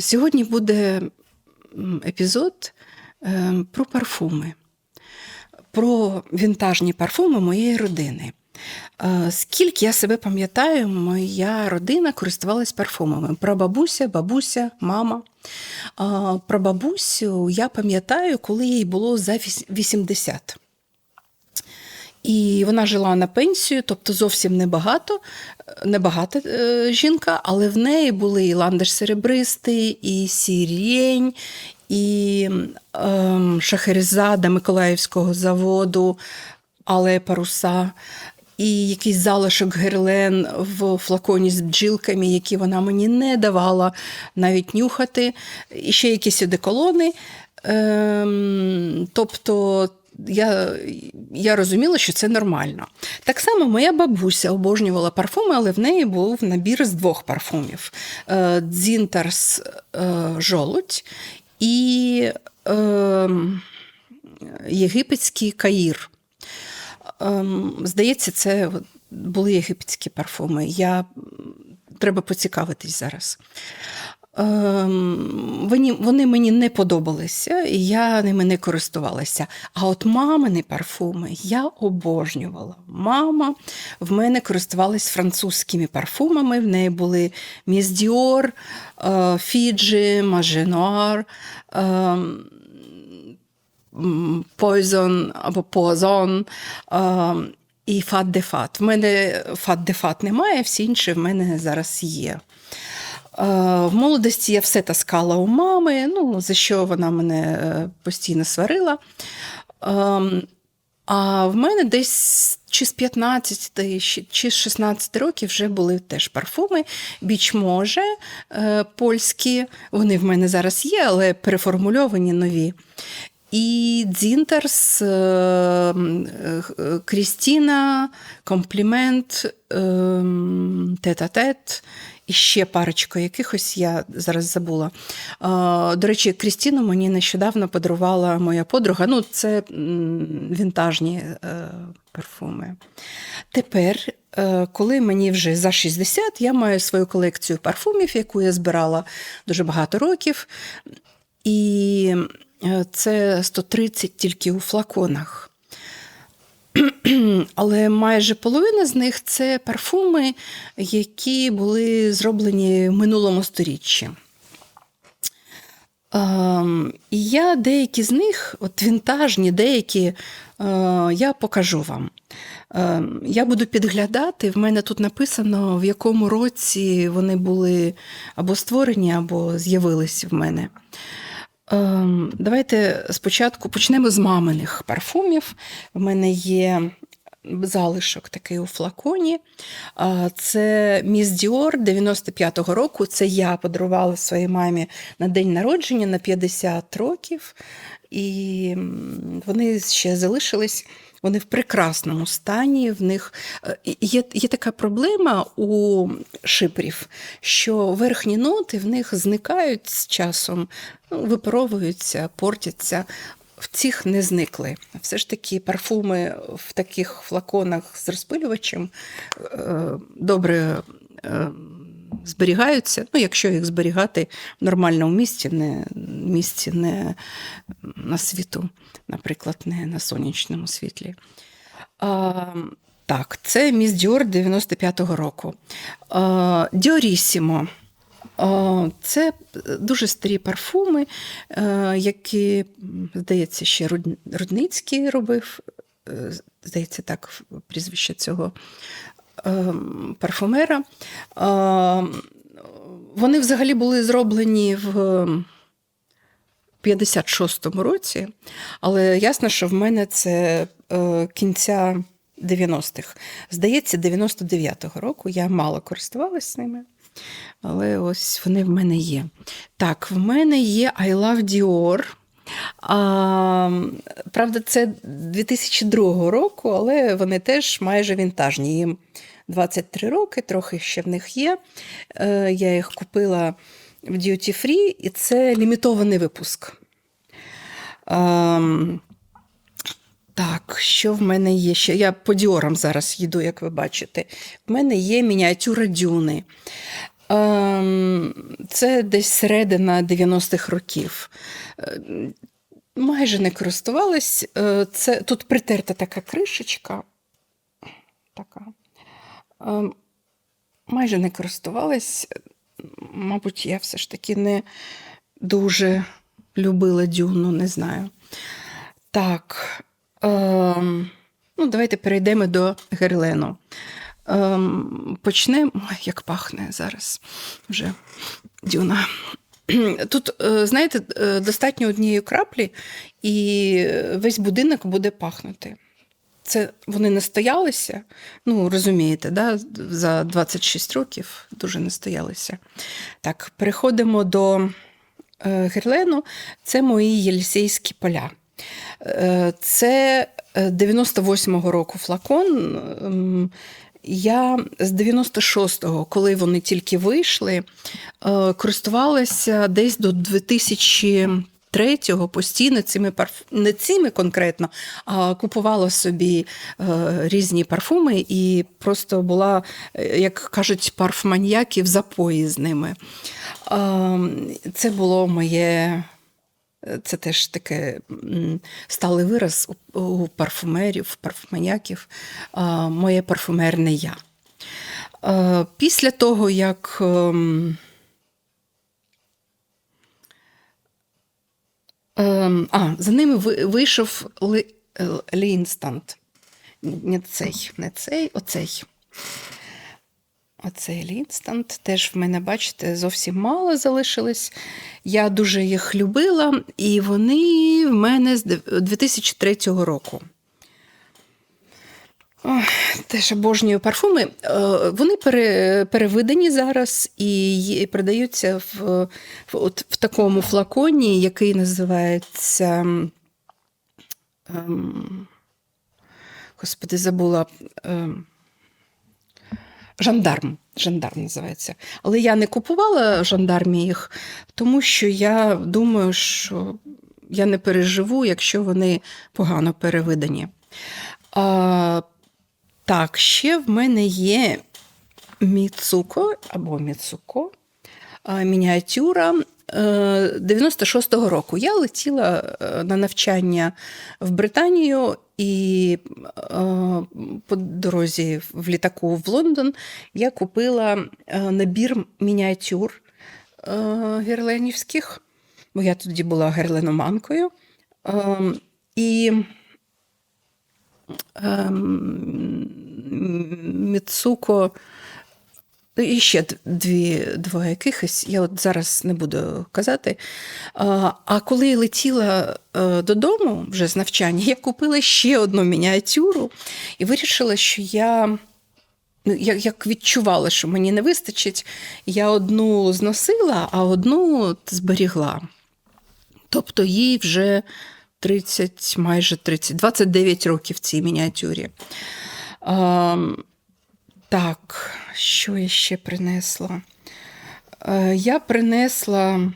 Сьогодні буде епізод е, про парфуми, про вінтажні парфуми моєї родини. Е, Скільки я себе пам'ятаю, моя родина користувалась парфумами. Прабабуся, бабуся, мама. Про бабусю я пам'ятаю, коли їй було за віс- 80. І вона жила на пенсію, тобто зовсім небагато, небагата е, жінка, але в неї були і ландиш серебристий, і сірень, і ем, шахерезада Миколаївського заводу, але паруса, і якийсь залишок герлен в флаконі з бджілками, які вона мені не давала навіть нюхати, і ще якісь одеколони. Ем, тобто я, я розуміла, що це нормально. Так само моя бабуся обожнювала парфуми, але в неї був набір з двох парфумів: Е, Дзінтарс е, жолудь і е, єгипетський каїр. Здається, це були єгипетські парфуми. Я треба поцікавитись зараз. Ем, Вони, вони мені не подобалися, і я ними не користувалася. А от мамини парфуми я обожнювала. Мама в мене користувалась французькими парфумами. В неї були Міс Діор, е, Фіджі, Маженуар. ем, м, або Poison а, і Фат де Фат. В мене Фат де Фат немає, всі інші в мене зараз є. А, В молодості я все таскала у мами, ну, за що вона мене е, постійно сварила. Ем, А в мене десь чи з 15, чи- з 16 років вже були теж парфуми. Біч може е, польські, вони в мене зараз є, але переформульовані нові. І Дзінтерс, е, е, Крістіна, Комплімент, е, м, Тет-а-тет, і ще парочку якихось я зараз забула. До речі, Крістіну мені нещодавно подарувала моя подруга. Ну, це вінтажні е, парфуми. Тепер, е, коли мені вже за 60, я маю свою колекцію парфумів, яку я збирала дуже багато років. І е, це 130 тільки у флаконах. Але майже половина з них це парфуми, які були зроблені в минулому сторіччі. Ем, І я деякі з них, от вінтажні, деякі, е, я покажу вам. Ем, Я буду підглядати. В мене тут написано, в якому році вони були або створені, або з'явились в мене. Ем, Давайте спочатку почнемо з маминих парфумів. В мене є залишок такий у флаконі. Це Міс Діор 95-го року. Це я подарувала своїй мамі на день народження на 50 років. І вони ще залишились. Вони в прекрасному стані. В них е, є, є така проблема у шипрів, що верхні ноти в них зникають з часом, ну, випаровуються, портяться. В цих не зникли. Все ж таки, парфуми в таких флаконах з розпилювачем е, добре е, зберігаються. Ну, якщо їх зберігати в нормальному місці, не місці не на світу, наприклад, не на сонячному світлі. А, так, це Міс Діор 95-го року. А, Діорісімо. Це дуже старі парфуми, які, здається, ще Рудницький робив. е, Здається, так прізвище цього парфумера. Вони взагалі були зроблені в 56-му році, але ясно, що в мене це е, кінця 90-х. Здається, 99-го року я мало користувалася ними. Але ось вони в мене є. Так, в мене є I Love Dior. А, правда, це 2002 року, але вони теж майже вінтажні. Їм 23 роки, трохи ще в них є. Е, Я їх купила в Duty Free, і це лімітований випуск. Ем, так, що в мене є ще? Я по діорам зараз їду, як ви бачите. В мене є мініатюра дюни. Ем, Це десь середина 90-х років. Е, Майже не користувалась. Е, Це, тут притерта така кришечка. Така. Ем, Майже не користувалась. Мабуть, я все ж таки не дуже любила дюну, не знаю. Так. Ем, ну, давайте перейдемо до Герлену. Ем, почнемо. Ой, як пахне зараз вже дюна. Тут, е, знаєте, е, достатньо однієї краплі, і весь будинок буде пахнути. Це вони настоялися, ну розумієте, да? за 26 років дуже настоялися. Так, переходимо до е, Герлену. Це мої Єлісейські поля. Е, Це е, 98-го року флакон. Ем, Я з 96-го, коли вони тільки вийшли, е, користувалася десь до 2003-го постійно цими парф... не цими конкретно, а купувала собі е, різні парфуми і просто була, е, як кажуть, парфманьяки в запої з ними. Е, Це було моє це теж таке сталий вираз у, парфумерів, парфуманяків, моє парфумерне я. Після того, як ем, ем, а, за ними вийшов е, Лінстант. Не цей, не цей, оцей. Оцей Лінстант теж в мене, бачите, зовсім мало залишилось. Я дуже їх любила, і вони в мене з 2003 року. Теж обожнюю парфуми. Е, Вони пере, зараз і продаються в, в, от, в такому флаконі, який називається. ем, Господи, забула. ем, Жандарм. Жандарм називається. Але я не купувала жандармі їх, тому що я думаю, що я не переживу, якщо вони погано перевидані. А, так, ще в мене є Міцуко або Міцуко, мініатюра е, 96-го року. Я летіла е, на навчання в Британію і е, по дорозі в літаку в Лондон я купила е, набір мініатюр е, герленівських, бо я тоді була герленоманкою. Е, І ем, Міцуко. І ще дві, два якихось, я от зараз не буду казати. А, коли я летіла е, додому вже з навчання, я купила ще одну мініатюру і вирішила, що я. Ну, як відчувала, що мені не вистачить, я одну зносила, а одну зберігла. Тобто їй вже 30, майже 30, 29 років цій мініатюрі. А, так, що я ще принесла? Е, Я принесла,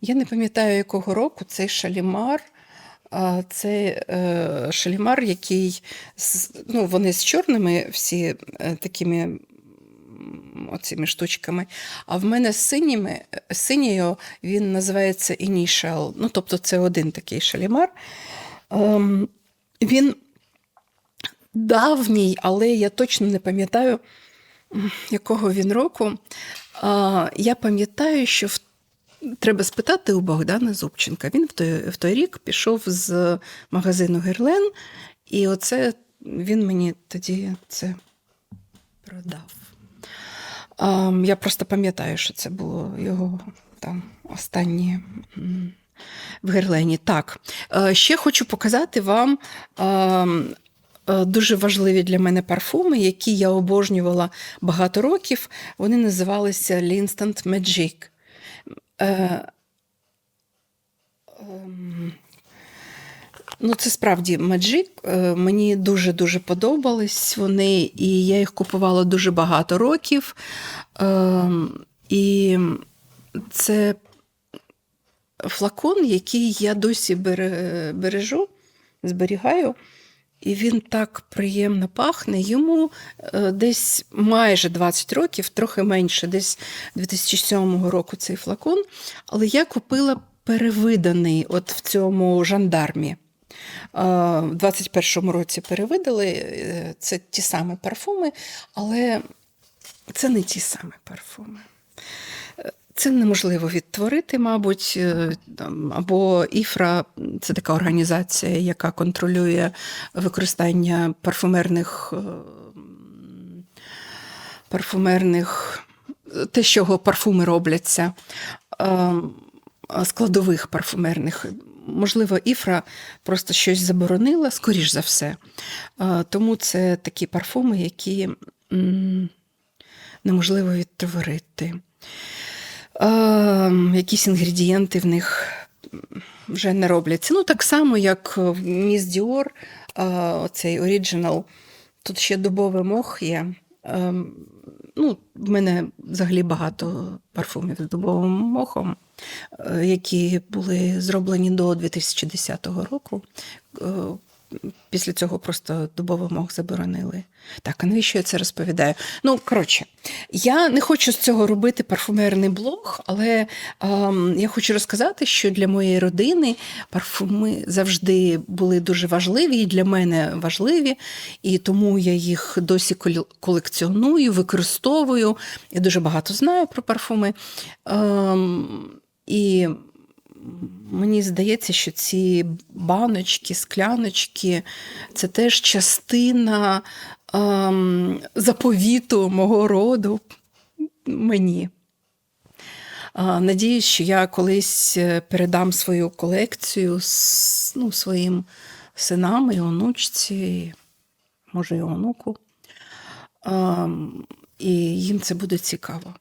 я не пам'ятаю, якого року цей шалімар. А, Це е, шалімар, який ну, вони з чорними всі е, такими м, оцими штучками. А в мене з синіми, синьою він називається Initial. Ну, тобто це один такий шалімар. Ем, Він давній, але я точно не пам'ятаю, якого він року. Я пам'ятаю, що в... треба спитати у Богдана Зубченка. Він в той, в той рік пішов з магазину Герлен, і оце він мені тоді це продав. А, Я просто пам'ятаю, що це було його там останнє в Герлені. Так, е, ще хочу показати вам дуже важливі для мене парфуми, які я обожнювала багато років. Вони називалися Linstant Magic. Е, ем, Ну, це справді Magic. Е, Мені дуже-дуже подобались вони, і я їх купувала дуже багато років. Ем, І це флакон, який я досі бережу, зберігаю. І він так приємно пахне. Йому е, десь майже 20 років, трохи менше, десь 2007 року цей флакон. Але я купила перевиданий от в цьому жандармі. Е, В 21-му році перевидали. Е, Це ті самі парфуми, але це не ті самі парфуми. Це неможливо відтворити, мабуть, е, або Іфра це така організація, яка контролює використання парфумерних, е, парфумерних те, з чого парфуми робляться, е, складових парфумерних. Можливо, Іфра просто щось заборонила, скоріш за все. Тому це такі парфуми, які неможливо відтворити. Е, Якісь інгредієнти в них вже не робляться. Ну, так само, як в Міс Діор, оцей оріджинал, тут ще дубовий мох є. Ем, Ну, в мене взагалі багато парфумів з дубовим мохом, е, які були зроблені до 2010 року. Після цього просто дубовий мох заборонили. Так, а навіщо я це розповідаю? Ну, коротше, я не хочу з цього робити парфумерний блог, але ем, я хочу розказати, що для моєї родини парфуми завжди були дуже важливі, і для мене важливі, і тому я їх досі колекціоную, використовую. Я дуже багато знаю про парфуми. Ем, і Мені здається, що ці баночки, скляночки це теж частина ем, заповіту мого роду мені. Надіюсь, що я колись е, передам свою колекцію ну, своїм синам і онучці, може, і онуку. Ем, І їм це буде цікаво.